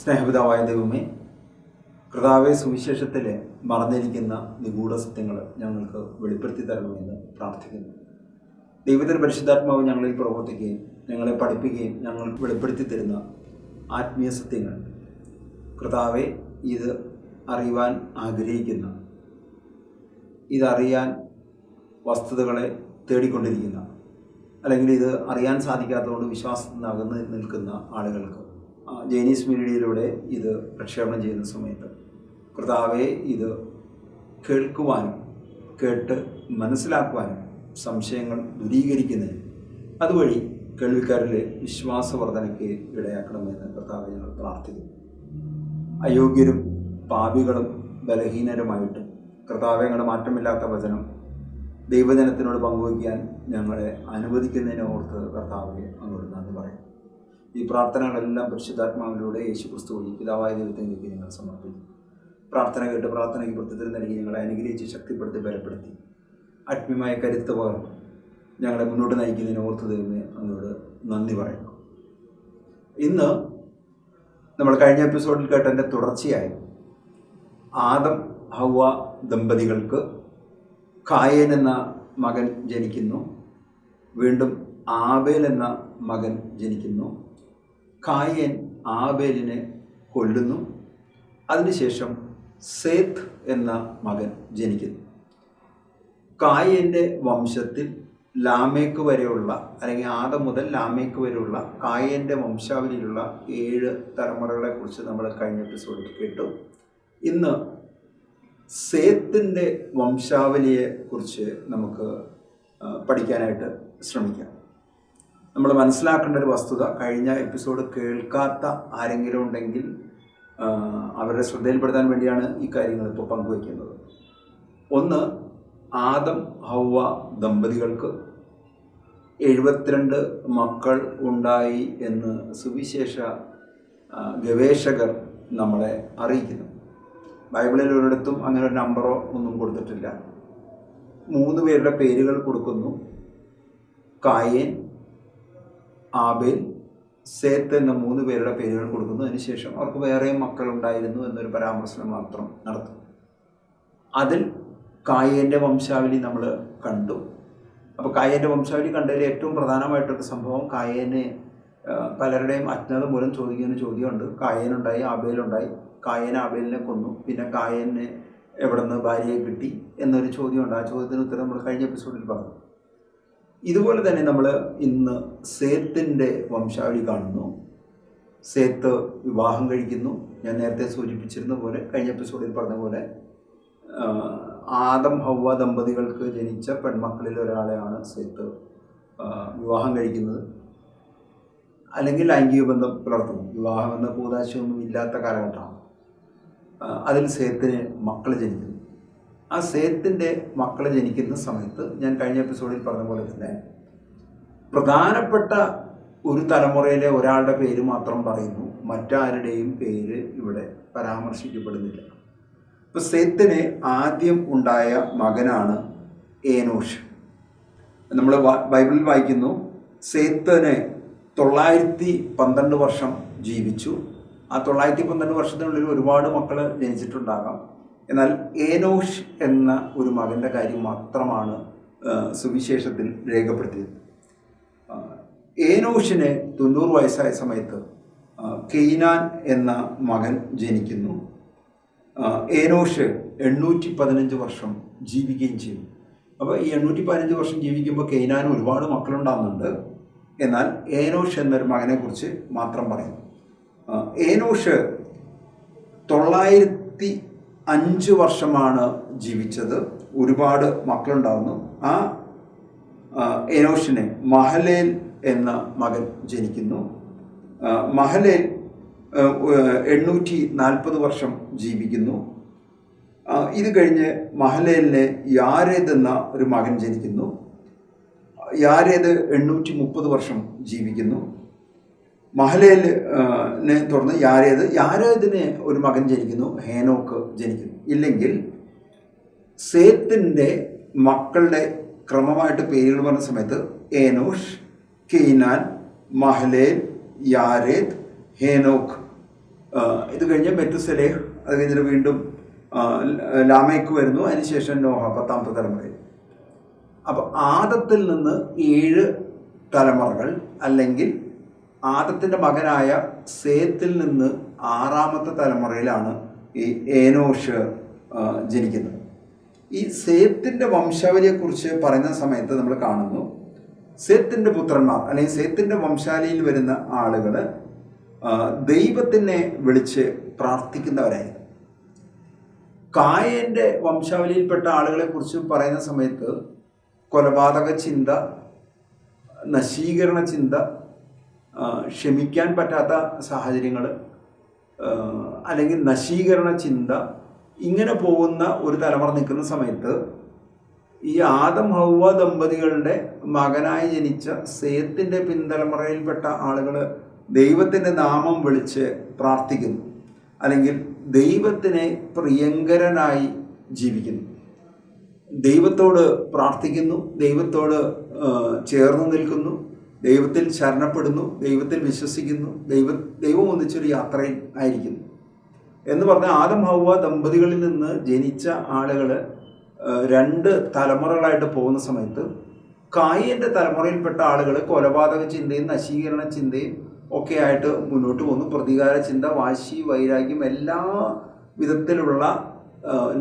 സ്നേഹപിതാവായ ദൈവമേ കർത്താവെ സുവിശേഷത്തിൽ മറന്നിരിക്കുന്ന നിഗൂഢ സത്യങ്ങൾ ഞങ്ങൾക്ക് വെളിപ്പെടുത്തി തരണമെന്ന് പ്രാർത്ഥിക്കുന്നു. ദൈവത്തിന്റെ പരിശുദ്ധാത്മാവ് ഞങ്ങളിൽ പ്രവർത്തിക്കുകയും ഞങ്ങളെ പഠിപ്പിക്കുകയും ഞങ്ങൾക്ക് വെളിപ്പെടുത്തി തരുന്ന ആത്മീയ സത്യങ്ങൾ. കർത്താവെ ഇത് അറിയുവാൻ ആഗ്രഹിക്കുന്ന ഇതറിയാൻ വസ്തുതകളെ തേടിക്കൊണ്ടിരിക്കുന്ന അല്ലെങ്കിൽ ഇത് അറിയാൻ സാധിക്കാത്തതുകൊണ്ട് വിശ്വാസത്തിൽ നിന്ന് അകന്ന് നിൽക്കുന്ന ആളുകൾക്ക് ജൈനീസ് മീഡിയയിലൂടെ ഇത് പ്രക്ഷേപണം ചെയ്യുന്ന സമയത്ത് കർത്താവെ ഇത് കേൾക്കുവാനും കേട്ട് മനസ്സിലാക്കുവാനും സംശയങ്ങൾ ദൂരീകരിക്കുന്നതിന് അതുവഴി കേൾവിക്കാരിലെ വിശ്വാസവർദ്ധനയ്ക്ക് ഇടയാക്കണമെന്ന് കർത്താവെ ഞങ്ങൾ പ്രാർത്ഥിക്കുന്നു. അയോഗ്യരും പാപികളും ബലഹീനരുമായിട്ട് കർത്താവെ ഞങ്ങളുടെ മാറ്റമില്ലാത്ത വചനം ദൈവജനത്തിനോട് പങ്കുവയ്ക്കാൻ ഞങ്ങളെ അനുവദിക്കുന്നതിനെ ഓർത്ത് കർത്താവെ അങ്ങോട്ട് നന്ദി പറയും. ഈ പ്രാർത്ഥനകളെല്ലാം പരിശുദ്ധാത്മാവിലൂടെ യേശു ക്രിസ്തു വഴി പിതാവായ ദൈവത്തിലേക്ക് ഞങ്ങൾ സമർപ്പിക്കും പ്രാർത്ഥന കേട്ട് പ്രാർത്ഥനയ്ക്ക് പ്രത്യത്തിൽ നൽകി ഞങ്ങളെ അനുഗ്രഹിച്ച് ശക്തിപ്പെടുത്തി ബലപ്പെടുത്തി. ആത്മീയമായ കരുത്ത് പകർന്നു. ഞങ്ങളെ മുന്നോട്ട് നയിക്കുന്നതിന് ഓർത്ത് ദൈവമേ അങ്ങോട് നന്ദി പറയുന്നു. ഇന്ന് നമ്മൾ കഴിഞ്ഞ എപ്പിസോഡിൽ കേട്ടതിന്റെ തുടർച്ചയായി ആദം ഹവ ദമ്പതികൾക്ക് കായൻ എന്ന മകൻ ജനിക്കുന്നു. വീണ്ടും ആബേൽ എന്ന മകൻ ജനിക്കുന്നു. കായൻ ആബേലിനെ കൊല്ലുന്നു. അതിനുശേഷം സേത്ത് എന്ന മകൻ ജനിക്കുന്നു. കായന്റെ വംശത്തിൽ ലാമേക്ക് വരെയുള്ള അല്ലെങ്കിൽ ആദം മുതൽ ലാമേക്ക് വരെയുള്ള കായന്റെ വംശാവലിയിലുള്ള ഏഴ് തലമുറകളെ കുറിച്ച് നമ്മൾ കഴിഞ്ഞ എപ്പിസോഡിൽ കേട്ടു. ഇന്ന് സേത്തിന്റെ വംശാവലിയെ കുറിച്ച് നമുക്ക് പഠിക്കാനായിട്ട് ശ്രമിക്കാം. നമ്മൾ മനസ്സിലാക്കേണ്ട ഒരു വസ്തുത കഴിഞ്ഞ എപ്പിസോഡ് കേൾക്കാത്ത ആരെങ്കിലും ഉണ്ടെങ്കിൽ അവരുടെ ശ്രദ്ധയിൽപ്പെടുത്താൻ വേണ്ടിയാണ് ഈ കാര്യങ്ങൾ ഇപ്പോൾ പങ്കുവയ്ക്കുന്നത്. ഒന്ന് ആദം ഹൗവ ദമ്പതികൾക്ക് എഴുപത്തിരണ്ട് മക്കൾ ഉണ്ടായി എന്ന് സുവിശേഷ ഗവേഷകർ നമ്മളെ അറിയിക്കുന്നു. ബൈബിളിൽ ഒരിടത്തും അങ്ങനെ ഒരു നമ്പറോ ഒന്നും കൊടുത്തിട്ടില്ല. മൂന്ന് പേരുടെ പേരുകൾ കൊടുക്കുന്നു. കായേൻ ആബേൽ സേത്ത് എന്ന മൂന്ന് പേരുടെ പേരുകൾ കൊടുക്കുന്നു. അതിനുശേഷം അവർക്ക് വേറെയും മക്കളുണ്ടായിരുന്നു എന്നൊരു പരാമർശനം മാത്രം നടത്തും അതിൽ കായേന്റെ വംശാവലി നമ്മൾ കണ്ടു. അപ്പോൾ കായേന്റെ വംശാവലി കണ്ടതിൽ ഏറ്റവും പ്രധാനമായിട്ടൊരു സംഭവം കായേനെ പലരുടെയും അജ്ഞത മൂലം ചോദിക്കുന്ന ചോദ്യമുണ്ട്. കായേനുണ്ടായി ആബേലുണ്ടായി. കായേൻ ആബേലിനെ കൊന്നു. പിന്നെ കായേനെ എവിടെ നിന്ന് ഭാര്യയെ കിട്ടി എന്നൊരു ചോദ്യമുണ്ട്. ആ ചോദ്യത്തിന് ഉത്തരം നമ്മൾ കഴിഞ്ഞ എപ്പിസോഡിൽ പറഞ്ഞു. ഇതുപോലെ തന്നെ നമ്മൾ ഇന്ന് സേത്തിന്റെ വംശാവലി കാണുന്നു. സേത്ത് വിവാഹം കഴിക്കുന്നു. ഞാൻ നേരത്തെ സൂചിപ്പിച്ചിരുന്ന പോലെ കഴിഞ്ഞ എപ്പിസോഡിൽ പറഞ്ഞ പോലെ ആദം ഹൗവ ദമ്പതികൾക്ക് ജനിച്ച പെൺമക്കളിൽ ഒരാളെയാണ് സേത്ത് വിവാഹം കഴിക്കുന്നത്. അല്ലെങ്കിൽ ലൈംഗിക ബന്ധം പുലർത്തുന്നു. വിവാഹം എന്ന കൂതാശയൊന്നും ഇല്ലാത്ത കാലഘട്ടമാണ്. അതിൽ സേത്തിന് മക്കൾ ജനിക്കുന്നു. ആ സേത്തിന്റെ മക്കൾ ജനിക്കുന്ന സമയത്ത് ഞാൻ കഴിഞ്ഞ എപ്പിസോഡിൽ പറഞ്ഞ പോലെ തന്നെ പ്രധാനപ്പെട്ട ഒരു തലമുറയിലെ ഒരാളുടെ പേര് മാത്രം പറയുന്നു. മറ്റാരുടെയും പേര് ഇവിടെ പരാമർശിക്കപ്പെടുന്നില്ല. ഇപ്പം സേത്തിന് ആദ്യം ഉണ്ടായ മകനാണ് ഏനോഷ്. നമ്മൾ ബൈബിളിൽ വായിക്കുന്നു സേത്തിന് തൊള്ളായിരത്തി പന്ത്രണ്ട് വർഷം ജീവിച്ചു. ആ തൊള്ളായിരത്തി പന്ത്രണ്ട് വർഷത്തിനുള്ളിൽ ഒരുപാട് മക്കൾ ജനിച്ചിട്ടുണ്ടാകാം. എന്നാൽ ഏനോഷ് എന്ന ഒരു മകന്റെ കാര്യം മാത്രമാണ് സുവിശേഷത്തിൽ രേഖപ്പെടുത്തിയത്. ഏനോഷിന് തൊണ്ണൂറ് വയസ്സായ സമയത്ത് കെയ്നാൻ എന്ന മകൻ ജനിക്കുന്നു. ഏനോഷ് എണ്ണൂറ്റി പതിനഞ്ച് വർഷം ജീവിക്കുകയും ചെയ്യും അപ്പോൾ ഈ എണ്ണൂറ്റി പതിനഞ്ച് വർഷം ജീവിക്കുമ്പോൾ കെയ്നാൻ ഒരുപാട് മക്കളുണ്ടാകുന്നുണ്ട് എന്നാൽ ഏനോഷ് എന്നൊരു മകനെക്കുറിച്ച് മാത്രം പറയുന്നു. ഏനോഷ് തൊള്ളായിരത്തി അഞ്ച് വർഷമാണ് ജീവിച്ചത്. ഒരുപാട് മക്കളുണ്ടാകുന്നു ആ എനോഷിനെ മഹലേൽ എന്ന മകൻ ജനിക്കുന്നു. മഹലേൽ എണ്ണൂറ്റി നാൽപ്പത് വർഷം ജീവിക്കുന്നു. ഇത് കഴിഞ്ഞ് മഹലേലിന് യാരേദ് എന്ന ഒരു മകൻ ജനിക്കുന്നു. യാരേദ് എണ്ണൂറ്റി മുപ്പത് വർഷം ജീവിക്കുന്നു. നെ തുടർന്ന് യാരേത് യാരേതിന് ഒരു മകൻ ജനിക്കുന്നു? ഹേനോക്ക് ജനിക്കുന്നു. ഇല്ലെങ്കിൽ സേത്തിന്റെ മക്കളുടെ ക്രമമായിട്ട് പേരുകൾ പറഞ്ഞ സമയത്ത് ഏനോഷ് കെയ്നാൻ മഹലേൽ യാരേത് ഹേനോക്ക് ഇത് കഴിഞ്ഞ് മെത്തുസലേഹ് അത് കഴിഞ്ഞിട്ട് വീണ്ടും ലാമയ്ക്ക് വരുന്നു. അതിനുശേഷം നോഹ പത്താമത്തെ തലമുറയിൽ. അപ്പോൾ ആദത്തിൽ നിന്ന് ഏഴ് തലമുറകൾ അല്ലെങ്കിൽ ആദത്തിന്റെ മകനായ സേത്തിൽ നിന്ന് ആറാമത്തെ തലമുറയിലാണ് ഈ ഏനോഷ് ജനിക്കുന്നത്. ഈ സേത്തിന്റെ വംശാവലിയെക്കുറിച്ച് പറയുന്ന സമയത്ത് നമ്മൾ കാണുന്നു സേത്തിന്റെ പുത്രന്മാർ അല്ലെങ്കിൽ സേത്തിന്റെ വംശാലിയിൽ വരുന്ന ആളുകൾ ദൈവത്തിനെ വിളിച്ച് പ്രാർത്ഥിക്കുന്നവരായിരുന്നു. കായന്റെ വംശാവലിയിൽപ്പെട്ട ആളുകളെക്കുറിച്ച് പറയുന്ന സമയത്ത് കൊലപാതക ചിന്ത നശീകരണ ചിന്ത ക്ഷമിക്കാൻ പറ്റാത്ത സാഹചര്യങ്ങൾ അല്ലെങ്കിൽ നശീകരണ ചിന്ത ഇങ്ങനെ പോകുന്ന ഒരു തലമുറ നിൽക്കുന്ന സമയത്ത് ഈ ആദം ഹൗവ ദമ്പതികളുടെ മകനായി ജനിച്ച സേത്തിന്റെ പിന്തലമുറയിൽപ്പെട്ട ആളുകൾ ദൈവത്തിന്റെ നാമം വിളിച്ച് പ്രാർത്ഥിക്കുന്നു. അല്ലെങ്കിൽ ദൈവത്തിനെ പ്രിയങ്കരനായി ജീവിക്കുന്നു. ദൈവത്തോട് പ്രാർത്ഥിക്കുന്നു ദൈവത്തോട് ചേർന്ന് നിൽക്കുന്നു. ദൈവത്തിൽ ശരണപ്പെടുന്നു ദൈവത്തിൽ വിശ്വസിക്കുന്നു ദൈവ ദൈവം ഒന്നിച്ചൊരു യാത്രയിൽ ആയിരിക്കുന്നു. എന്ന് പറഞ്ഞാൽ ആദം ഹൗവ ദമ്പതികളിൽ നിന്ന് ജനിച്ച ആളുകൾ രണ്ട് തലമുറകളായിട്ട് പോകുന്ന സമയത്ത് കായന്റെ തലമുറയിൽപ്പെട്ട ആളുകൾ കൊലപാതക ചിന്തയും നശീകരണ ചിന്തയും ഒക്കെ ആയിട്ട് മുന്നോട്ട് പോകുന്നു. പ്രതികാര ചിന്ത വാശി വൈരാഗ്യം എല്ലാ വിധത്തിലുള്ള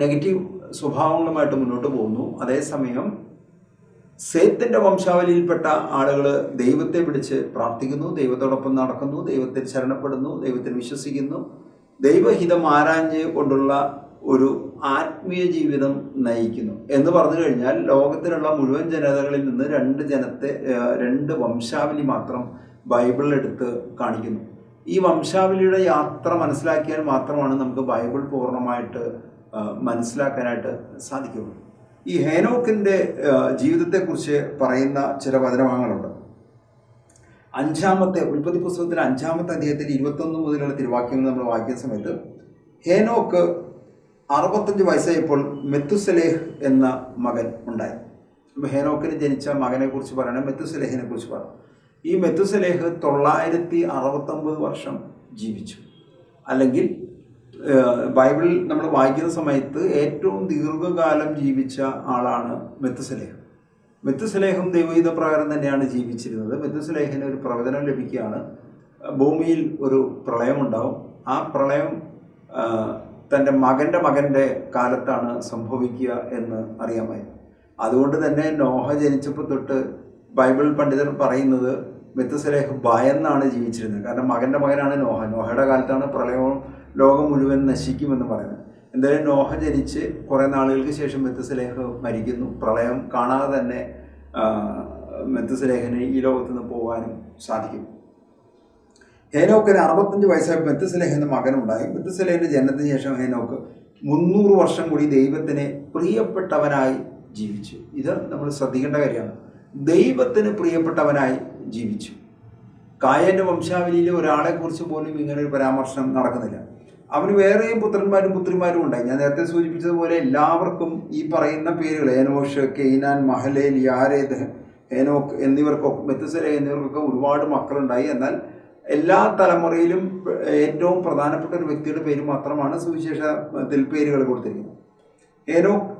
നെഗറ്റീവ് സ്വഭാവങ്ങളുമായിട്ട് മുന്നോട്ട് പോകുന്നു. അതേസമയം സേത്തിന്റെ വംശാവലിയിൽപ്പെട്ട ആളുകൾ ദൈവത്തെ വിളിച്ച് പ്രാർത്ഥിക്കുന്നു ദൈവത്തോടൊപ്പം നടക്കുന്നു ദൈവത്തിൽ ശരണപ്പെടുന്നു ദൈവത്തിൽ വിശ്വസിക്കുന്നു. ദൈവഹിതം ആരാഞ്ഞ് കൊണ്ടുള്ള ഒരു ആത്മീയ ജീവിതം നയിക്കുന്നു. എന്ന് പറഞ്ഞു കഴിഞ്ഞാൽ ലോകത്തിലുള്ള മുഴുവൻ ജനതകളിൽ നിന്ന് രണ്ട് ജനത്തെ രണ്ട് വംശാവലി മാത്രം ബൈബിൾ എടുത്ത് കാണിക്കുന്നു. ഈ വംശാവലിയുടെ യാത്ര മനസ്സിലാക്കിയാൽ മാത്രമാണ് നമുക്ക് ബൈബിൾ പൂർണമായിട്ട് മനസ്സിലാക്കാനായിട്ട് സാധിക്കുള്ളൂ ഈ ഹേനോക്കിന്റെ ജീവിതത്തെക്കുറിച്ച് പറയുന്ന ചില വചനഭാഗങ്ങളുണ്ട് അഞ്ചാമത്തെ ഉൽപ്പത്തി പുസ്തകത്തിലെ അഞ്ചാമത്തെ അധ്യായത്തിൽ ഇരുപത്തൊന്ന് മുതലുള്ള തിരുവാക്യങ്ങൾ നമ്മൾ വായിക്കുന്ന സമയത്ത് ഹേനോക്ക് അറുപത്തഞ്ച് വയസ്സായപ്പോൾ മെത്തുസലേഹ് എന്ന മകൻ ഉണ്ടായി. അപ്പോൾ ഹേനോക്കിന് ജനിച്ച മകനെക്കുറിച്ച് പറയണം മെത്തുസലേഹിനെ കുറിച്ച് പറയണം ഈ മെത്തുസലേഹ് തൊള്ളായിരത്തി അറുപത്തൊമ്പത് വർഷം ജീവിച്ചു. അല്ലെങ്കിൽ ബൈബിളിൽ നമ്മൾ വായിക്കുന്ന സമയത്ത് ഏറ്റവും ദീർഘകാലം ജീവിച്ച ആളാണ് മെത്തുസലേഹം. മെത്തുസലേഹം ദൈവഹിത പ്രകാരം തന്നെയാണ് ജീവിച്ചിരുന്നത്. മെത്തുസലേഹിന് ഒരു പ്രവചനം ലഭിക്കുകയാണ്. ഭൂമിയിൽ ഒരു പ്രളയമുണ്ടാവും ആ പ്രളയം തന്റെ മകന്റെ മകന്റെ കാലത്താണ് സംഭവിക്കുക എന്ന് അറിയാമായിരുന്നു. അതുകൊണ്ട് തന്നെ നോഹ ജനിച്ചപ്പോൾ തൊട്ട് ബൈബിൾ പണ്ഡിതർ പറയുന്നത് മെത്തുസലേഹ് ഭയന്നാണ് ജീവിച്ചിരുന്നത്. കാരണം മകന്റെ മകനാണ് നോഹ. നോഹയുടെ കാലത്താണ് പ്രളയവും ലോകം മുഴുവൻ നശിക്കുമെന്ന് പറയുന്നത് എന്തായാലും നോഹ ജനിച്ച് കുറേ നാളുകൾക്ക് ശേഷം മെത്തുസലേഹ മരിക്കുന്നു. പ്രളയം കാണാതെ തന്നെ ആ, ഈ ലോകത്ത് നിന്ന് പോകാനും സാധിക്കും. ഹേനോക്കിന് അറുപത്തഞ്ച് വയസ്സായ മെത്തുസലേഹ എന്ന മകനുണ്ടായി. മെത്തുസലേഹിന്റെ ജനനത്തിന് ശേഷം ഹേനോക്ക് മുന്നൂറ് വർഷം കൂടി ദൈവത്തിന് പ്രിയപ്പെട്ടവനായി ജീവിച്ചു. ഇത് നമ്മൾ ശ്രദ്ധിക്കേണ്ട കാര്യമാണ്. ദൈവത്തിന് പ്രിയപ്പെട്ടവനായി ജീവിച്ചു. കായന്റെ വംശാവലിയിലെ ഒരാളെക്കുറിച്ച് പോലും ഇങ്ങനൊരു ഒരു പരാമർശനം നടക്കുന്നില്ല. അവന് വേറെയും പുത്രന്മാരും പുത്രിമാരും ഉണ്ടായി. ഞാൻ നേരത്തെ സൂചിപ്പിച്ചതുപോലെ എല്ലാവർക്കും ഈ പറയുന്ന പേരുകൾ ഏനോഷ് കെയ്നാൻ മഹലേൽ യാരേദ് ഏനോക്ക് എന്നിവർക്കൊക്കെ മെത്തുസല എന്നിവർക്കൊക്കെ ഒരുപാട് മക്കളുണ്ടായി. എന്നാൽ എല്ലാ തലമുറയിലും ഏറ്റവും പ്രധാനപ്പെട്ട ഒരു വ്യക്തിയുടെ പേര് മാത്രമാണ് സുവിശേഷത്തിൽ പേരുകൾ കൊടുത്തിരിക്കുന്നത്. ഏനോക്ക്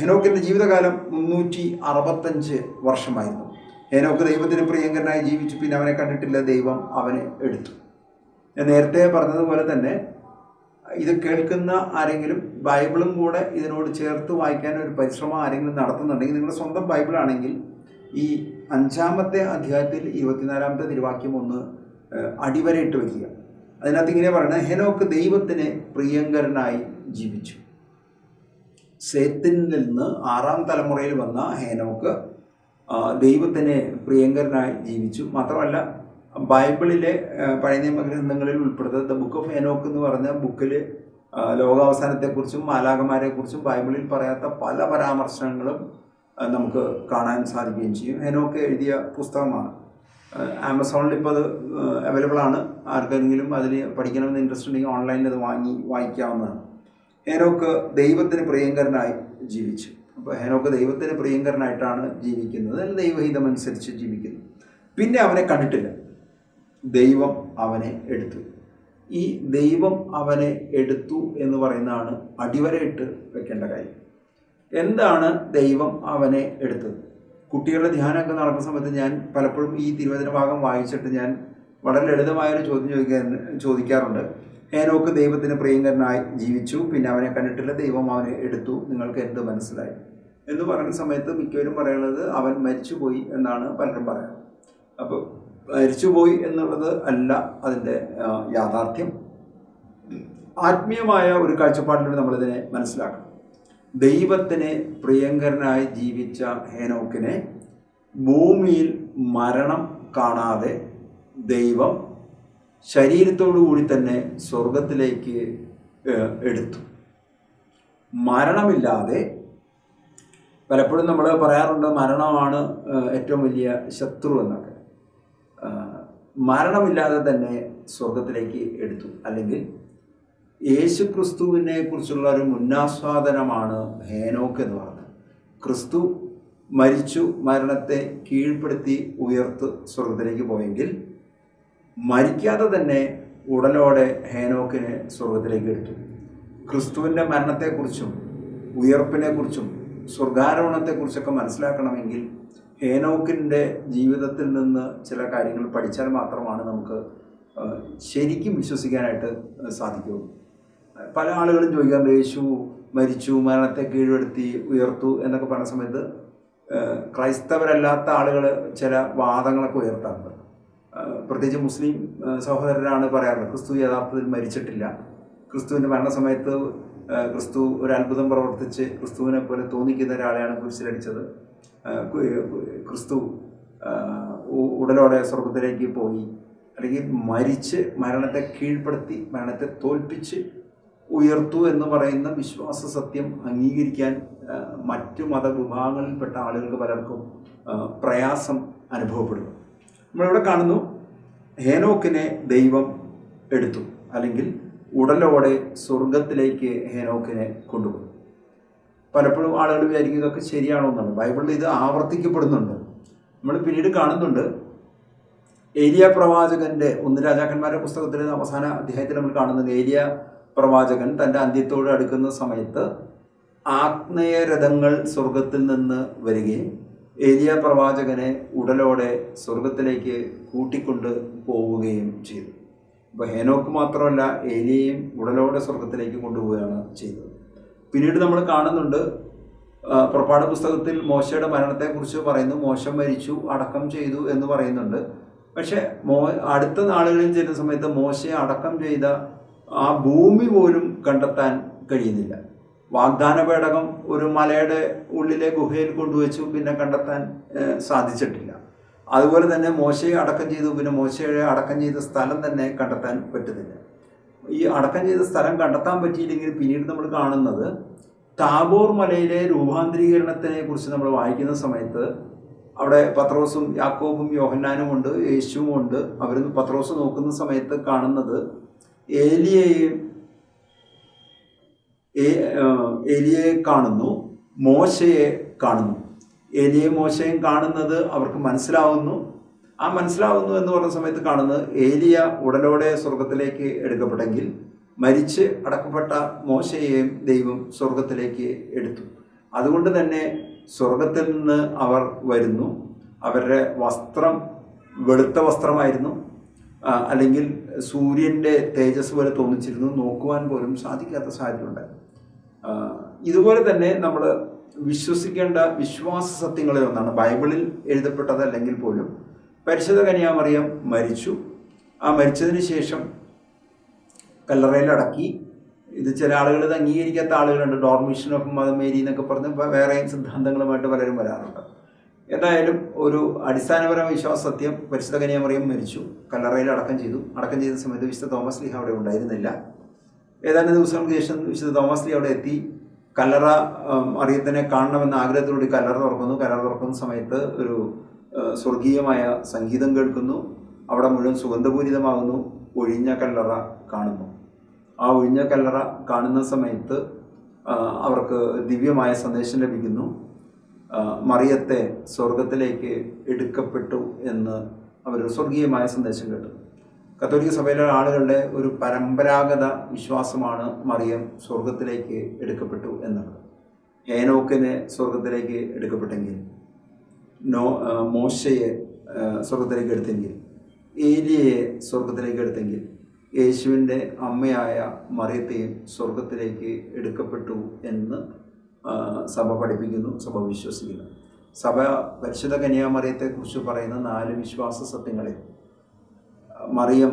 ഹെനോക്കിന്റെ ജീവിതകാലം മുന്നൂറ്റി അറുപത്തഞ്ച് വർഷമായിരുന്നു. ഹെനോക്ക് ദൈവത്തിന് പ്രിയങ്കരനായി ജീവിച്ചു. പിന്നെ അവനെ കണ്ടിട്ടില്ല. ദൈവം അവനെ എടുത്തു. ഞാൻ നേരത്തെ പറഞ്ഞതുപോലെ തന്നെ ഇത് കേൾക്കുന്ന ആരെങ്കിലും ബൈബിളും കൂടെ ഇതിനോട് ചേർത്ത് വായിക്കാൻ ഒരു പരിശ്രമം ആരെങ്കിലും നടത്തുന്നുണ്ടെങ്കിൽ നിങ്ങളുടെ സ്വന്തം ബൈബിളാണെങ്കിൽ ഈ അഞ്ചാമത്തെ അധ്യായത്തിൽ ഇരുപത്തിനാലാമത്തെ തിരുവാക്യം ഒന്ന് അടിവരയിട്ട് വയ്ക്കുക അതിനകത്ത് ഇങ്ങനെ പറയുന്നത് ഹെനോക്ക് ദൈവത്തിന് പ്രിയങ്കരനായി ജീവിച്ചു. സേത്തിൽ നിന്ന് ആറാം തലമുറയിൽ വന്ന ഹേനോക്ക് ദൈവത്തിന് പ്രിയങ്കരനായി ജീവിച്ചു. മാത്രമല്ല ബൈബിളിലെ പഴയ നിയമഗ്രന്ഥങ്ങളിൽ ഗ്രന്ഥങ്ങളിൽ ഉൾപ്പെടുന്നത് ദ ബുക്ക് ഓഫ് എനോക്ക് എന്ന് പറഞ്ഞ ബുക്കിൽ ലോകാവസാനത്തെക്കുറിച്ചും മാലാകമാരെക്കുറിച്ചും ബൈബിളിൽ പറയാത്ത പല പരാമർശങ്ങളും നമുക്ക് കാണാൻ സാധിക്കുകയും ചെയ്യും. ഹെനോക്ക് എഴുതിയ പുസ്തകമാണ്. ആമസോണിൽ ഇപ്പോൾ അത് അവൈലബിൾ ആണ്. ആർക്കെങ്കിലും അതിന് പഠിക്കണമെന്ന് ഇൻട്രസ്റ്റ് ഉണ്ടെങ്കിൽ ഓൺലൈനിൽ അത് വാങ്ങി വായിക്കാവുന്നതാണ്. ഹെനോക്ക് ദൈവത്തിന് പ്രിയങ്കരനായി ജീവിച്ചു. അപ്പോൾ ഹെനോക്ക് ദൈവത്തിന് പ്രിയങ്കരനായിട്ടാണ് ജീവിക്കുന്നത്. അല്ലെങ്കിൽ ദൈവഹിതം അനുസരിച്ച് ജീവിക്കുന്നു. പിന്നെ അവനെ കണ്ടിട്ടില്ല. ദൈവം അവനെ എടുത്തു. ഈ ദൈവം അവനെ എടുത്തു എന്ന് പറയുന്നതാണ് അടിവരയിട്ട് വെക്കേണ്ട കാര്യം. എന്താണ് ദൈവം അവനെ എടുത്തത്? കുട്ടികളുടെ ധ്യാനമൊക്കെ നടക്കുന്ന സമയത്ത് ഞാൻ പലപ്പോഴും ഈ തിരുവചന ഭാഗം വായിച്ചിട്ട് ഞാൻ വളരെ ലളിതമായൊരു ചോദ്യം ചോദിക്കാൻ ചോദിക്കാറുണ്ട്. ഏനോക്ക് ദൈവത്തിന് പ്രിയങ്കരനായി ജീവിച്ചു പിന്നെ അവനെ കണ്ടിട്ടില്ല ദൈവം അവനെ എടുത്തു. നിങ്ങൾക്ക് എന്ത് മനസ്സിലായി? എന്ന് പറയുന്ന സമയത്ത് മിക്കവരും പറയുന്നത് അവൻ മരിച്ചുപോയി എന്നാണ് പലരും പറയുന്നത്. അപ്പോൾ മരിച്ചുപോയി എന്നുള്ളത് അല്ല അതിന്റെ യാഥാർത്ഥ്യം. ആത്മീയമായ ഒരു കാഴ്ചപ്പാടിലൂടെ നമ്മളിതിനെ മനസ്സിലാക്കണം. ദൈവത്തിന് പ്രിയങ്കരനായി ജീവിച്ച ഹേനോക്കിനെ ഭൂമിയിൽ മരണം കാണാതെ ദൈവം ശരീരത്തോടു കൂടി തന്നെ സ്വർഗത്തിലേക്ക് എടുത്തു. മരണമില്ലാതെ പലപ്പോഴും നമ്മൾ പറയാറുണ്ട് മരണമാണ് ഏറ്റവും വലിയ ശത്രു എന്നൊക്കെ. മരണമില്ലാതെ തന്നെ സ്വർഗത്തിലേക്ക് എടുത്തു. അല്ലെങ്കിൽ യേശു ക്രിസ്തുവിനെ കുറിച്ചുള്ള ഒരു മുന്നാസ്വാദനമാണ് ഹേനോക്ക് എന്ന് പറയുന്നത് ക്രിസ്തു മരിച്ചു മരണത്തെ കീഴ്പ്പെടുത്തി ഉയർത്ത് സ്വർഗത്തിലേക്ക് പോയെങ്കിൽ മരിക്കാതെ തന്നെ ഉടലോടെ ഹേനോക്കിനെ സ്വർഗത്തിലേക്ക് എടുത്തു. ക്രിസ്തുവിന്റെ മരണത്തെക്കുറിച്ചും ഉയർപ്പിനെക്കുറിച്ചും സ്വർഗാരോഹണത്തെക്കുറിച്ചൊക്കെ മനസ്സിലാക്കണമെങ്കിൽ ഹേനോക്കിന്റെ ജീവിതത്തിൽ നിന്ന് ചില കാര്യങ്ങൾ പഠിച്ചാൽ മാത്രമാണ് നമുക്ക് ശരിക്കും വിശ്വസിക്കാനായിട്ട് സാധിക്കുകയുള്ളൂ പല ആളുകളും ചോദിക്കാറുണ്ട് യേശു മരിച്ചു മരണത്തെ കീഴ്പ്പെടുത്തി ഉയർത്തു എന്നൊക്കെ പറഞ്ഞ സമയത്ത് ക്രൈസ്തവരല്ലാത്ത ആളുകൾ ചില വാദങ്ങളൊക്കെ ഉയർത്താറുണ്ട്. പ്രത്യേകിച്ച് മുസ്ലിം സഹോദരരാണ് പറയാറുള്ളത് ക്രിസ്തു യഥാർത്ഥത്തിൽ മരിച്ചിട്ടില്ല. ക്രിസ്തുവിന്റെ മരണസമയത്ത് സമയത്ത് ക്രിസ്തു ഒരു അത്ഭുതം പ്രവർത്തിച്ച് ക്രിസ്തുവിനെ പോലെ തോന്നിക്കുന്ന ഒരാളെയാണ് കുരിശിലടിച്ചത്. ക്രിസ്തു ഉടലോടെ സ്വർഗത്തിലേക്ക് പോയി. അല്ലെങ്കിൽ മരിച്ച് മരണത്തെ കീഴ്പ്പെടുത്തി മരണത്തെ തോൽപ്പിച്ച് ഉയർത്തു എന്ന് പറയുന്ന വിശ്വാസ സത്യം അംഗീകരിക്കാൻ മറ്റു മതവിഭാഗങ്ങളിൽപ്പെട്ട ആളുകൾക്ക് പലർക്കും പ്രയാസം അനുഭവപ്പെടുന്നു. നമ്മളിവിടെ കാണുന്നു ഹേനോക്കിനെ ദൈവം എടുത്തു. അല്ലെങ്കിൽ ഉടലോടെ സ്വർഗത്തിലേക്ക് ഹേനോക്കിനെ കൊണ്ടുപോയി. പലപ്പോഴും ആളുകൾ വിചാരിക്കും ഇതൊക്കെ ശരിയാണോ എന്നാണ്. ബൈബിളിൽ ഇത് ആവർത്തിക്കപ്പെടുന്നുണ്ട്. നമ്മൾ പിന്നീട് കാണുന്നുണ്ട്. ഏലിയ പ്രവാചകന്റെ ഒന്ന് രാജാക്കന്മാരുടെ പുസ്തകത്തിൽ അവസാന അധ്യായത്തിൽ നമ്മൾ കാണുന്നത് ഏലിയ പ്രവാചകൻ തന്റെ അന്ത്യത്തോട് അടുക്കുന്ന സമയത്ത് ആഗ്നേയരഥങ്ങൾ സ്വർഗത്തിൽ നിന്ന് വരികയും ഏലിയ പ്രവാചകനെ ഉടലോടെ സ്വർഗത്തിലേക്ക് കൂട്ടിക്കൊണ്ട് പോവുകയും ചെയ്തു. അപ്പോൾ ഹേനോക്ക് മാത്രമല്ല ഏലിയയും ഉടലോടെ സ്വർഗത്തിലേക്ക് കൊണ്ടുപോവുകയാണ് ചെയ്തത്. പിന്നീട് നമ്മൾ കാണുന്നുണ്ട് പുറപ്പാട് പുസ്തകത്തിൽ മോശയുടെ മരണത്തെക്കുറിച്ച് പറയുന്നു മോശം മരിച്ചു അടക്കം ചെയ്തു എന്ന് പറയുന്നുണ്ട്. പക്ഷേ മോ അടുത്ത നാളുകളിൽ ചെല്ലുന്ന സമയത്ത് മോശയെ അടക്കം ചെയ്ത ആ ഭൂമി പോലും കണ്ടെത്താൻ കഴിയുന്നില്ല. വാഗ്ദാന പേടകം ഒരു മലയുടെ ഉള്ളിലെ ഗുഹയിൽ കൊണ്ടുവച്ചു പിന്നെ കണ്ടെത്താൻ സാധിച്ചിട്ടില്ല. അതുപോലെ തന്നെ മോശയെ അടക്കം ചെയ്തു പിന്നെ മോശയെ അടക്കം ചെയ്ത സ്ഥലം തന്നെ കണ്ടെത്താൻ പറ്റുന്നില്ല. ഈ അടക്കം ചെയ്ത സ്ഥലം കണ്ടെത്താൻ പറ്റിയില്ലെങ്കിൽ പിന്നീട് നമ്മൾ കാണുന്നത് താബോർ മലയിലെ രൂപാന്തരീകരണത്തിനെ കുറിച്ച് നമ്മൾ വായിക്കുന്ന സമയത്ത് അവിടെ പത്രോസും യാക്കോബും യോഹന്നാനും ഉണ്ട് യേശുവും ഉണ്ട്. അവർ പത്രോസ് നോക്കുന്ന സമയത്ത് കാണുന്നത് ഏലിയയെ കാണുന്നു മോശയെ കാണുന്നു. ഏലിയെ മോശയും കാണുന്നത് അവർക്ക് മനസ്സിലാവുന്നു. ആ മനസ്സിലാവുന്നു എന്ന് പറഞ്ഞ സമയത്ത് കാണുന്നത് ഏലിയ ഉടലോടെ സ്വർഗത്തിലേക്ക് എടുക്കപ്പെട്ടെങ്കിൽ മരിച്ച് അടക്കപ്പെട്ട മോശയെയും ദൈവം സ്വർഗത്തിലേക്ക് എടുത്തു. അതുകൊണ്ട് തന്നെ സ്വർഗത്തിൽ നിന്ന് അവർ വരുന്നു. അവരുടെ വസ്ത്രം വെളുത്ത വസ്ത്രമായിരുന്നു. അല്ലെങ്കിൽ സൂര്യന്റെ തേജസ് പോലെ തോന്നിച്ചിരുന്നു. നോക്കുവാൻ പോലും സാധിക്കാത്ത സാഹചര്യമുണ്ട് ഇതുപോലെ തന്നെ നമ്മൾ വിശ്വസിക്കേണ്ട വിശ്വാസ സത്യങ്ങളിൽ ഒന്നാണ് ബൈബിളിൽ എഴുതപ്പെട്ടത് അല്ലെങ്കിൽ പോലും പരിശുദ്ധ കന്യാമറിയം മരിച്ചു. ആ മരിച്ചതിന് ശേഷം കല്ലറയിലടക്കി. ഇത് ചില ആളുകൾ ഇത് അംഗീകരിക്കാത്ത ആളുകളുണ്ട്. ഡോർമിഷൻ ഓഫ് മദർ മേരി എന്നൊക്കെ പറഞ്ഞ് വേറെയും വേറെ സിദ്ധാന്തങ്ങളുമായിട്ട് പലരും വരാറുണ്ട്. എന്തായാലും ഒരു അടിസ്ഥാനപരമായ വിശ്വാസ സത്യം. പരിശുദ്ധ കന്യാമറിയം മരിച്ചു. കല്ലറയിൽ അടക്കം ചെയ്തു. അടക്കം ചെയ്ത സമയത്ത് വിശുദ്ധ തോമസ് ലീഹ അവിടെ ഉണ്ടായിരുന്നില്ല. ഏതാനും ദിവസങ്ങൾക്ക് ശേഷം വിശുദ്ധ തോമസ് ലീ അവിടെ എത്തി. കല്ലറ അറിയത്തിനെ കാണണമെന്ന ആഗ്രഹത്തോടുകൂടി കല്ലറ തുറക്കുന്നു. കല്ലറ തുറക്കുന്ന സമയത്ത് ഒരു സ്വർഗീയമായ സംഗീതം കേൾക്കുന്നു. അവിടെ മുഴുവൻ സുഗന്ധപൂരിതമാകുന്നു. ഒഴിഞ്ഞ കല്ലറ കാണുന്നു. ആ ഒഴിഞ്ഞ കല്ലറ കാണുന്ന സമയത്ത് അവർക്ക് ദിവ്യമായ സന്ദേശം ലഭിക്കുന്നു. മറിയത്തെ സ്വർഗത്തിലേക്ക് എടുക്കപ്പെട്ടു എന്ന് അവർ സ്വർഗീയമായ സന്ദേശം കേട്ടു. കത്തോലിക്ക സഭയിലെ ആളുകളുടെ ഒരു പരമ്പരാഗത വിശ്വാസമാണ് മറിയം സ്വർഗത്തിലേക്ക് എടുക്കപ്പെട്ടു എന്നുള്ളത്. ഏനോക്കിനെ സ്വർഗത്തിലേക്ക് എടുക്കപ്പെട്ടെങ്കിൽ. നോ മോശയെ സ്വർഗത്തിലേക്ക് എടുത്തെങ്കിൽ ഏലിയയെ സ്വർഗത്തിലേക്ക് എടുത്തെങ്കിൽ യേശുവിന്റെ അമ്മയായ മറിയത്തെയും സ്വർഗത്തിലേക്ക് എടുക്കപ്പെട്ടു എന്ന് സഭ പഠിപ്പിക്കുന്നു സഭ വിശ്വസിക്കുന്നു. സഭ പരിശുദ്ധ കന്യാമറിയത്തെക്കുറിച്ച് പറയുന്ന നാല് വിശ്വാസ സത്യങ്ങളിൽ മറിയം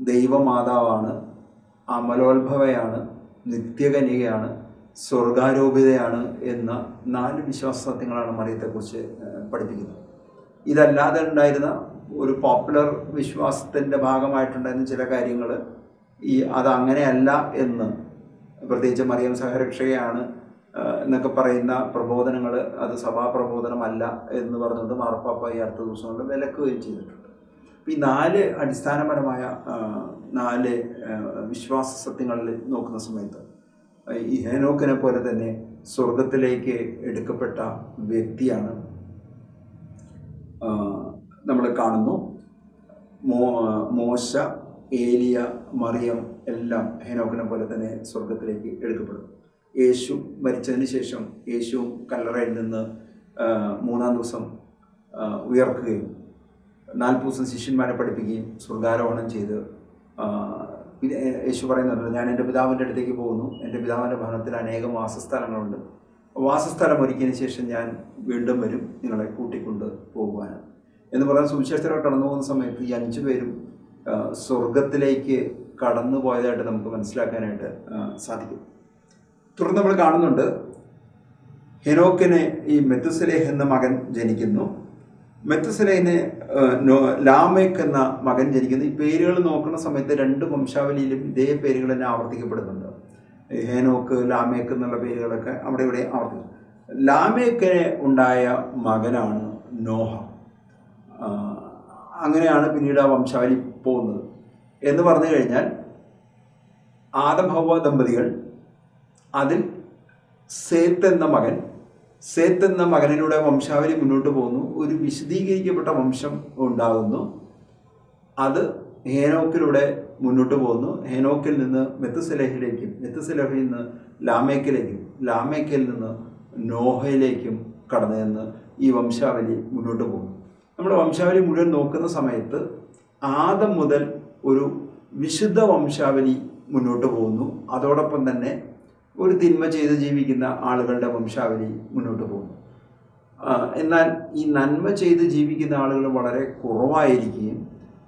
ദൈവമാതാവാണ് അമലോത്ഭവയാണ് നിത്യകന്യകയാണ് സ്വർഗാരോപിതയാണ് എന്ന നാല് വിശ്വാസ സത്യങ്ങളാണ് മറിയത്തെക്കുറിച്ച് പഠിപ്പിക്കുന്നത് ഇതല്ലാതെ ഉണ്ടായിരുന്ന ഒരു പോപ്പുലർ വിശ്വാസത്തിന്റെ ഭാഗമായിട്ടുണ്ടായിരുന്ന ചില കാര്യങ്ങൾ ഈ അതങ്ങനെയല്ല എന്ന് പ്രത്യേകിച്ച് മറിയം സഹരക്ഷയാണ് എന്നൊക്കെ പറയുന്ന പ്രബോധനങ്ങൾ അത് സഭാ പ്രബോധനമല്ല എന്ന് പറഞ്ഞുകൊണ്ട് മാർപ്പാപ്പ ഈ അടുത്ത ദിവസങ്ങളിൽ വിലക്കുകയും ചെയ്തിട്ടുണ്ട്. അപ്പം ഈ നാല് അടിസ്ഥാനപരമായ നാല് വിശ്വാസ സത്യങ്ങളിൽ നോക്കുന്ന സമയത്ത് ഈ ഹേനോക്കിനെ പോലെ തന്നെ സ്വർഗത്തിലേക്ക് എടുക്കപ്പെട്ട വ്യക്തിയാണ് നമ്മൾ കാണുന്നു. മോ മോശ ഏലിയ മറിയം എല്ലാം ഹേനോക്കിനെ പോലെ തന്നെ സ്വർഗത്തിലേക്ക് എടുക്കപ്പെടുന്നു. യേശു മരിച്ചതിന് ശേഷം യേശുവും കല്ലറയിൽ നിന്ന് മൂന്നാം ദിവസം ഉയർക്കുകയും നാൽപ്പത് ദിവസം ശിഷ്യന്മാരെ പഠിപ്പിക്കുകയും സ്വർഗാരോഹണം ചെയ്ത് യേശു പറയുന്നുണ്ട് ഞാൻ എന്റെ പിതാവിന്റെ അടുത്തേക്ക് പോകുന്നു. എന്റെ പിതാവിന്റെ ഭവനത്തിൽ അനേകം വാസസ്ഥലങ്ങളുണ്ട്. വാസസ്ഥലം ഒരുക്കിയതിന് ശേഷം ഞാൻ വീണ്ടും വരും നിങ്ങളെ കൂട്ടിക്കൊണ്ട് പോകുവാനും എന്ന് പറഞ്ഞാൽ സുവിശേഷത്തിലൂടെ കടന്നു പോകുന്ന സമയത്ത് ഈ അഞ്ചു പേരും സ്വർഗത്തിലേക്ക് കടന്നു പോയതായിട്ട് നമുക്ക് മനസ്സിലാക്കാനായിട്ട് സാധിക്കും. തുടർന്ന് നമ്മൾ കാണുന്നുണ്ട് ഹെനോക്കിന് ഈ മെത്തുസലേഹ് എന്ന മകൻ ജനിക്കുന്നു. മെത്തുസലേഹിന് ലാമേക്ക് എന്ന മകൻ ജനിക്കുന്നു. ഈ പേരുകൾ നോക്കുന്ന സമയത്ത് രണ്ട് വംശാവലിയിലും ഇതേ പേരുകൾ തന്നെ ആവർത്തിക്കപ്പെടുന്നുണ്ട്. ഹേനോക്ക് ലാമേക്ക് എന്നുള്ള പേരുകളൊക്കെ അവിടെ ഇവിടെ ആവർത്തിക്കും ലാമേക്കിന് ഉണ്ടായ മകനാണ് നോഹ. അങ്ങനെയാണ് പിന്നീട് ആ വംശാവലി പോകുന്നത്. എന്ന് പറഞ്ഞു കഴിഞ്ഞാൽ ആദഭവ ദമ്പതികൾ അതിൽ സേത്ത് എന്ന മകൻ സേത്ത് എന്ന മകനിലൂടെ വംശാവലി മുന്നോട്ട് പോകുന്നു. ഒരു വിശദീകരിക്കപ്പെട്ട വംശം ഉണ്ടാകുന്നു. അത് ഹേനോക്കിലൂടെ മുന്നോട്ട് പോകുന്നു. ഹെനോക്കിൽ നിന്ന് മെത്തുസലഹിലേക്കും മെത്തുസലഹിൽ നിന്ന് ലാമേക്കിലേക്കും ലാമേക്കിൽ നിന്ന് നോഹയിലേക്കും കടന്നു നിന്ന് ഈ വംശാവലി മുന്നോട്ട് പോകുന്നു. നമ്മുടെ വംശാവലി മുഴുവൻ നോക്കുന്ന സമയത്ത് ആദം മുതൽ ഒരു വിശുദ്ധ വംശാവലി മുന്നോട്ട് പോകുന്നു. അതോടൊപ്പം തന്നെ ഒരു തിന്മ ചെയ്ത് ജീവിക്കുന്ന ആളുകളുടെ വംശാവലി മുന്നോട്ട് പോകുന്നു. എന്നാൽ ഈ നന്മ ചെയ്ത് ജീവിക്കുന്ന ആളുകൾ വളരെ കുറവായിരിക്കുകയും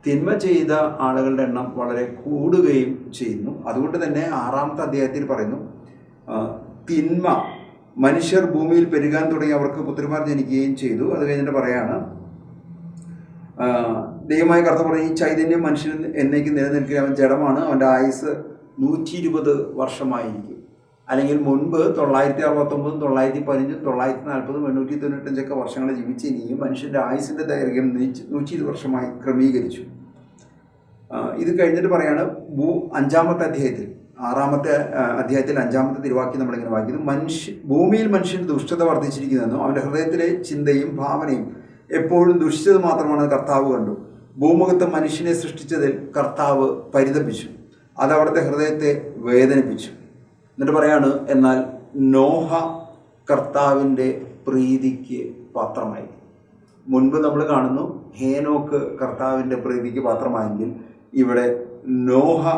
തിന്മ ചെയ്ത ആളുകളുടെ എണ്ണം വളരെ കൂടുകയും ചെയ്യുന്നു. അതുകൊണ്ട് തന്നെ ആറാമത്തെ അധ്യായത്തിൽ പറയുന്നു തിന്മ മനുഷ്യർ ഭൂമിയിൽ പെരുകാൻ തുടങ്ങി അവർക്ക് പുത്രിമാർ ജനിക്കുകയും ചെയ്തു. അത് കഴിഞ്ഞിട്ട് പറയാണ് ദൈവമായ കർത്ത പറഞ്ഞ ഈ ചൈതന്യം മനുഷ്യൻ എന്നേക്ക് നിലനിൽക്കുക. അവൻ ജഡമാണ് അവന്റെ ആയുസ് നൂറ്റി ഇരുപത് വർഷമായിരിക്കും. അല്ലെങ്കിൽ മുൻപ് തൊള്ളായിരത്തി അറുപത്തൊമ്പതും തൊള്ളായിരത്തി പതിനഞ്ചും തൊള്ളായിരത്തി നാൽപ്പതും എണ്ണൂറ്റി തൊണ്ണൂറ്റഞ്ചൊക്കെ വർഷങ്ങൾ ജീവിച്ച് ഇനിയും മനുഷ്യന്റെ ആയുസിന്റെ ദൈർഘ്യം നൂറ്റി ഇരുപത് വർഷമായി ക്രമീകരിച്ചു. ഇത് കഴിഞ്ഞിട്ട് പറയാണ് ഭൂ അഞ്ചാമത്തെ അധ്യായത്തിൽ ആറാമത്തെ അധ്യായത്തിൽ അഞ്ചാമത്തെ തിരുവാക്യം നമ്മളിങ്ങനെ വായിക്കുന്നു. മനുഷ്യ ഭൂമിയിൽ മനുഷ്യൻ ദുഷ്ടത വർദ്ധിച്ചിരിക്കുന്നതെന്നും അവന്റെ ഹൃദയത്തിലെ ചിന്തയും ഭാവനയും എപ്പോഴും ദുഷിച്ചത് മാത്രമാണ് കർത്താവ് കണ്ടു. ഭൂമുഖത്ത് മനുഷ്യനെ സൃഷ്ടിച്ചതിൽ കർത്താവ് പരിതപിച്ചു. അത് അവിടുത്തെ ഹൃദയത്തെ വേദനിപ്പിച്ചു. എന്നിട്ട് പറയാണ് എന്നാൽ നോഹ കർത്താവിന്റെ പ്രീതിക്ക് പാത്രമായി. മുൻപ് നമ്മൾ കാണുന്നു ഹേനോക്ക് കർത്താവിന്റെ പ്രീതിക്ക് പാത്രമായെങ്കിൽ ഇവിടെ നോഹ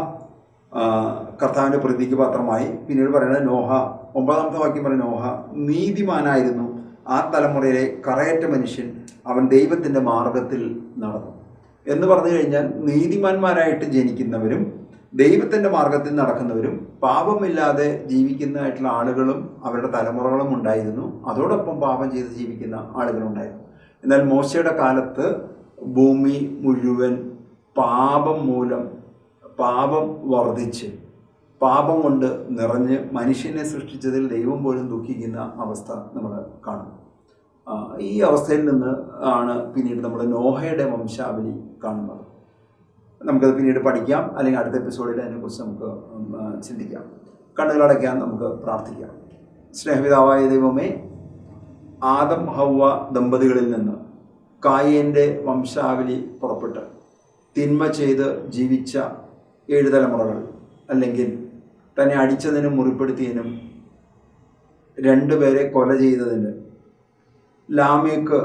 കർത്താവിന്റെ പ്രതിക്ക് പാത്രമായി. പിന്നീട് പറയുന്നത് നോഹ ഒമ്പതാമത്തെ വാക്യം പറയുന്ന നോഹ നീതിമാനായിരുന്നു ആ തലമുറയിലെ കറയറ്റ മനുഷ്യൻ. അവൻ ദൈവത്തിന്റെ മാർഗത്തിൽ നടന്നു. എന്ന് പറഞ്ഞു കഴിഞ്ഞാൽ നീതിമാന്മാരായിട്ട് ജനിക്കുന്നവരും ദൈവത്തിന്റെ മാർഗത്തിൽ നടക്കുന്നവരും പാപമില്ലാതെ ജീവിക്കുന്നതായിട്ടുള്ള ആളുകളും അവരുടെ തലമുറകളും ഉണ്ടായിരുന്നു. അതോടൊപ്പം പാപം ചെയ്ത് ജീവിക്കുന്ന ആളുകളുണ്ടായിരുന്നു. എന്നാൽ മോശയുടെ കാലത്ത് ഭൂമി മുഴുവൻ പാപം മൂലം പാപം വർദ്ധിച്ച് പാപം കൊണ്ട് നിറഞ്ഞ് മനുഷ്യനെ സൃഷ്ടിച്ചതിൽ ദൈവം പോലും ദുഃഖിക്കുന്ന അവസ്ഥ നമ്മൾ കാണുന്നു ഈ അവസ്ഥയിൽ നിന്ന് ആണ് പിന്നീട് നമ്മൾ നോഹയുടെ വംശാവലി കാണുന്നത്. നമുക്കത് പിന്നീട് പഠിക്കാം അല്ലെങ്കിൽ അടുത്ത എപ്പിസോഡിൽ അതിനെക്കുറിച്ച് നമുക്ക് ചിന്തിക്കാം. കണ്ണുകളടയ്ക്കാൻ നമുക്ക് പ്രാർത്ഥിക്കാം. സ്നേഹപിതാവായ ദൈവമേ ആദം ഹൗവ ദമ്പതികളിൽ നിന്ന് കായേന്റെ വംശാവലി പുറപ്പെട്ട് തിന്മ ചെയ്ത് ജീവിച്ച ഏഴ് തലമുറകൾ അല്ലെങ്കിൽ തന്നെ അടിച്ചതിനും മുറിപ്പെടുത്തിയതിനും രണ്ടുപേരെ കൊല ചെയ്തതിന് ലാമേക്ക്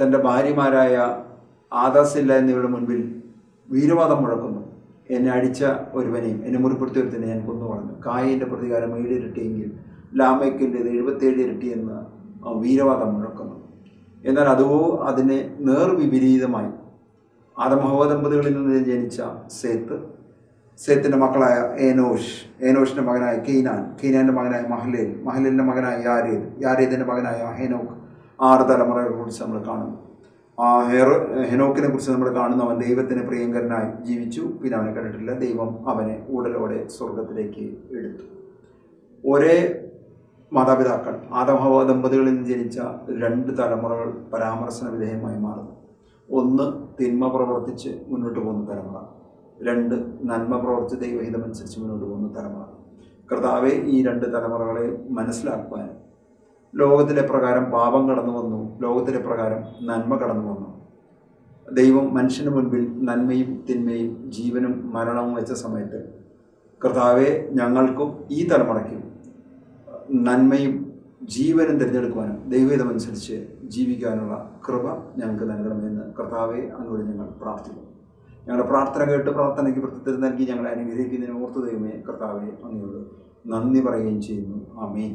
തന്റെ ഭാര്യമാരായ ആദാസില്ല എന്നിവരുടെ മുൻപിൽ വീരവാദം മുഴക്കുന്നു. എന്നെ അടിച്ച ഒരുവനെയും എന്നെ മുറിപ്പെടുത്തിയ ഒരുത്തിനെ ഞാൻ കൊന്നു കളഞ്ഞു. കായിന്റെ പ്രതികാരം ഏഴ് ഇരട്ടിയെങ്കിൽ ലാമേക്കിന്റെത് എഴുപത്തേഴ് ഇരട്ടി എന്ന് വീരവാദം മുഴക്കുന്നു. എന്നാൽ അതോ അതിനെ നേർവിപരീതമായി ആദമഹോവ ദമ്പതികളിൽ നിന്ന് ജനിച്ച സേത്ത് സേത്തിന്റെ മക്കളായ ഏനോഷ് ഏനോഷിന്റെ മകനായ കീനാൻ കീനാന്റെ മകനായ മഹലേൽ മഹലേലിന്റെ മകനായ യാരേദ് യാരേദിന്റെ മകനായ ഹെനോക്ക് ആറ് തലമുറകളെ കുറിച്ച് നമ്മൾ കാണുന്നു. ആ ഹെറോ ഹെനോക്കിനെ കുറിച്ച് നമ്മൾ കാണുന്നു. അവൻ ദൈവത്തിന് പ്രിയങ്കരനായി ജീവിച്ചു. പിന്നെ അവനെ കണ്ടിട്ടില്ല. ദൈവം അവനെ ഉടലോടെ സ്വർഗത്തിലേക്ക് എടുത്തു. ഒരേ മാതാപിതാക്കൾ ആദമഹവ ദമ്പതികളിൽ നിന്ന് ജനിച്ച രണ്ട് തലമുറകൾ പരാമർശന വിധേയമായി മാറുന്നു. ഒന്ന് തിന്മ പ്രവർത്തിച്ച് മുന്നോട്ട് പോകുന്ന തലമുറ. രണ്ട് നന്മ പ്രവർത്തിച്ച് ദൈവഹിതമനുസരിച്ച് മുന്നോട്ട് പോകുന്ന തലമുറ. കർത്താവെ ഈ രണ്ട് തലമുറകളെ മനസ്സിലാക്കുവാനും ലോകത്തിലെ പ്രകാരം പാപം കടന്നു വന്നു ലോകത്തിലെ പ്രകാരം നന്മ കടന്നു വന്നു. ദൈവം മനുഷ്യന് മുൻപിൽ നന്മയും തിന്മയും ജീവനും മരണവും വെച്ച സമയത്ത് കർത്താവെ ഞങ്ങൾക്കും ഈ തലമുറയ്ക്കും നന്മയും ജീവനും തിരഞ്ഞെടുക്കുവാനും ദൈവഹിതമനുസരിച്ച് ജീവിക്കാനുള്ള കൃപ ഞങ്ങൾക്ക് നൽകണമെന്ന് കർത്താവെ അങ്ങോട്ട് ഞങ്ങൾ പ്രാർത്ഥിക്കുന്നു. ഞങ്ങളുടെ പ്രാർത്ഥന കേട്ട് പ്രാർത്ഥനയ്ക്ക് പ്രത്യുത്തരം നൽകി ഞങ്ങളെ അനുഗ്രഹിക്കുന്നതിന് ഓർത്ത് ദൈവമേ കർത്താവെ അങ്ങയോട് നന്ദി പറയുകയും ചെയ്യുന്നു. ആമേൻ.